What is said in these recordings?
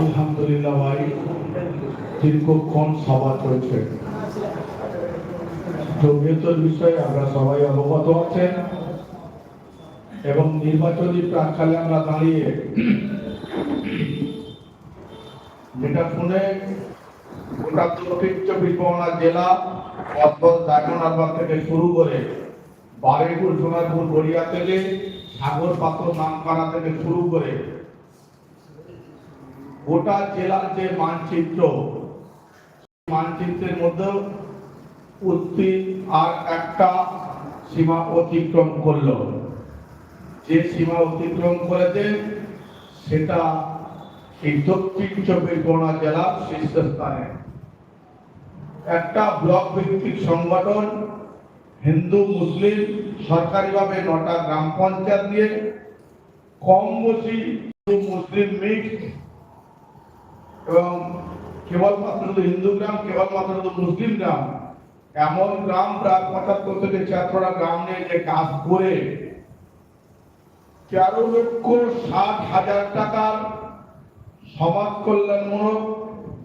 আলহামদুলিল্লাহ ভাই, দীর্ঘক্ষণ সভা চলছে। জমিয়তের বিষয়ে আমরা সবাই অবগত আছেন এবং নির্বাচনী প্রাককালে আমরা দাঁড়িয়ে যেটা শুনে গোটা চব্বিশ পরগনা জেলা অথবা ডায়মন্ড থেকে শুরু করে বারেপুর সোনারপুর, গড়িয়া থেকে সাগর পাথর নামখানা থেকে শুরু করে গোটা জেলার যে মানচিত্র মানচিত্রের মধ্যে উত্তি আর একটা সীমা অতিক্রম করল। যে সীমা অতিক্রম করেছে, সেটা এই দক্ষিণ চব্বিশ পরগনা জেলার শীর্ষস্থানে। একটা ব্লক ভিত্তিক সংগঠন, হিন্দু, মুসলিম, সরকারিভাবে নটা গ্রাম পঞ্চায়েত নিয়ে কম বসি মুসলিম মিক্সড এবং কেবলমাত্র হিন্দু গ্রাম কেবলমাত্র মুসলিম গ্রাম এমন গ্রাম প্রায় পঁচাত্তর থেকে ছিয়াত্তরটা গ্রাম নিয়ে যে কাজ করে তেরো লক্ষ ষাট হাজার টাকার সমাজ কল্যাণমূলক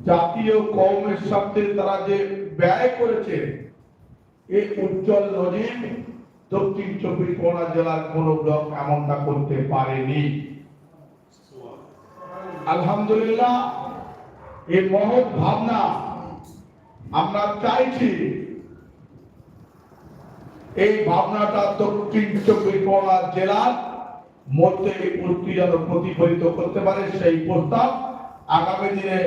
জাতীয় কৌমের স্বার্থে তারা যে ব্যয় করেছে এই উজ্জ্বল নজির দক্ষিণ চব্বিশ পরগনা জেলার কোন ব্লক এমনটা করতে পারেনি। আলহামদুলিল্লাহ এই মহৎ ভাবনা আমরা চাইছি। এই ভাবনাটা দক্ষিণ চব্বিশ পরগনা জেলার মধ্যে মূর্তি যেন প্রতিফলিত করতে পারে সেই প্রস্তাব আগামী দিনে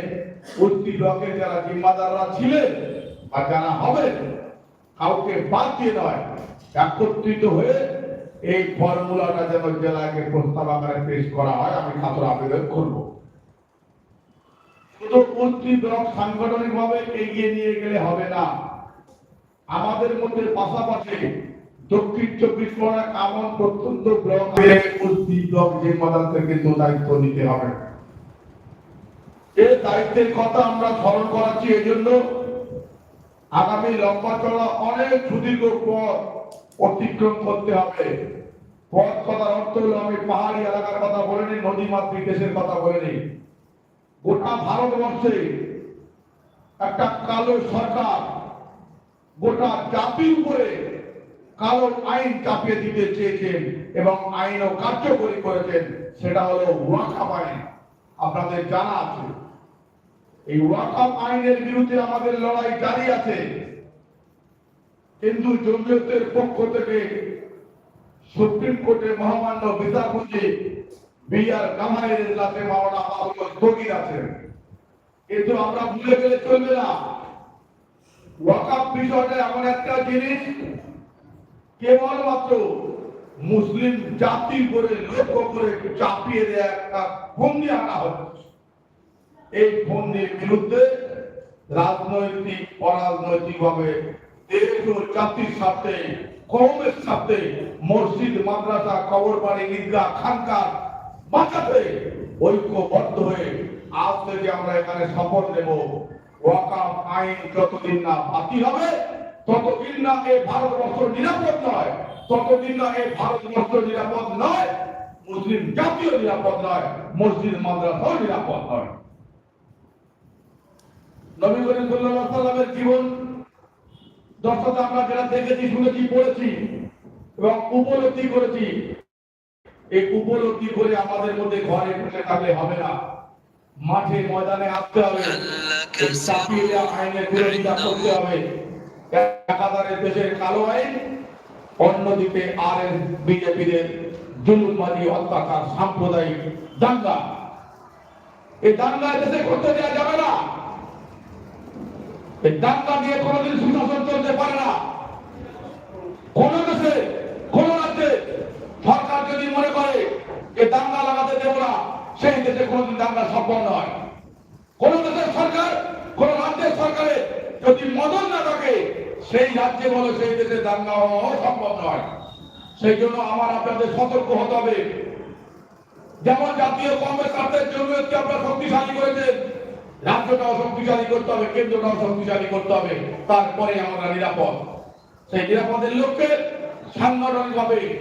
উত্তি ব্লকের যারা জিম্মাদাররা ছিলেন বা যারা হবে কাউকে বাদ দিয়ে নয়, একত্রিত হয়ে এই ফর্মুলাটা যেন জেলাকে প্রস্তাব আকারে পেশ করা হয়, আমি খাতর আবেদন করব। শুধু মন্ত্রী ব্লক সাংগঠনিক ভাবে এগিয়ে নিয়ে গেলে হবে না। আমাদের মধ্যে পাশাপাশি দক্ষিণ চব্বিশ এমন প্রত্যন্ত ব্লক যে কিন্তু দায়িত্ব নিতে হবে। দায়িত্বের কথা আমরা স্মরণ করাচ্ছি এই জন্য আগামী লম্বা চড়া অনেক সুদীর্ঘ পথ অতিক্রম করতে হবে। পথ কথার অর্থ হলো আমি পাহাড়ি এলাকার কথা বলিনি নদী মাতৃক দেশের কথা বলিনি। গোটা ভারতবর্ষে একটা কালো সরকার গোটা জাতির উপরে কালো আইন চাপিয়ে দিতে চেয়েছেন এবং আইনও কার্যকরী করেছেন, সেটা হলো ওয়াকাফ আইন। আপনাদের জানা আছে, এই ওয়াকাফ আইনের বিরুদ্ধে আমাদের লড়াই জারি আছে। কিন্তু জমিয়তের পক্ষ থেকে সুপ্রিম কোর্টের মহামান্য বিচারপতি বি আর কামাইয়ের ইজলাসে মাওলানা আবুল স্থগিত আছেন। কিন্তু আমরা ভুলে গেলে চলবে না। ওয়াকাফ বিষয়টা এমন একটা জিনিস, কেবলমাত্র মুসলিম জাতি করে লক্ষ্য করে চাপিয়ে দেয়া একটা ফন্দি আনা হচ্ছে। এই ফন্দির বিরুদ্ধে রাজনৈতিক অরাজনৈতিক ভাবে দেশ ও জাতির সাথে কমের সাথে মসজিদ, মাদ্রাসা কবর বাড়ি ঈদগাহ খানকার ঐক্যবদ্ধ হয়ে আজ থেকে আমরা এখানে শপথ নেব। ওয়াকাফ আইন যতদিন না বাতিল হবে, ততদিন না ভারতবর্ষ নিরাপদ নয়, ততদিন না ভারতবর্ষ নিরাপদ নয়, মুসলিম জাতীয় নিরাপদ নয়, মসজিদ মাদ্রাসাও নিরাপদ নয়। নবী করিম সাল্লাল্লাহু জীবন, দর্শক আমরা যারা দেখেছি, শুনেছি, পড়েছি এবং উপলব্ধি করেছি এই উপলব্ধি করে আমাদের মধ্যে ঘরে বসে থাকলে হবে না। মাঠে ময়দানে আসতে হবে। চাপিয়ে আইনের বিরোধিতা করতে হবে। একাধারে দেশের কালো আইন, অন্যদিকে আর এস বিজেপিদের জুলুমবাদী অত্যাচার সাম্প্রদায়িক দাঙ্গা। এই দাঙ্গা দেশে করতে দেওয়া যাবে না। এই দাঙ্গা দিয়ে কোনোদিন সুশাসন চলতে পারে না। কোন দেশে কোন রাজ্যে সরকার যদি মনে করে যে দাঙ্গা লাগাতে দেব না সেই দেশে কোনোদিন দাঙ্গা সম্ভব নয়। কোন দেশের সরকার, কোন রাজ্যের সরকারে যদি মদন না থাকে, সেই রাজ্যে বলে সেই দেশে দাঙ্গা সম্ভব নয়। সেই জন্য আমার আপনাদের সতর্ক হতে হবে। যেমন জাতীয় কংগ্রেস রাষ্ট্রের জমিয়তকে আপনারা শক্তিশালী করেছেন, রাজ্যটাও শক্তিশালী করতে হবে, কেন্দ্রটাও শক্তিশালী করতে হবে। তারপরে আমরা নিরাপদ। সেই নিরাপদের লক্ষ্যে সাংগঠনিক ভাবে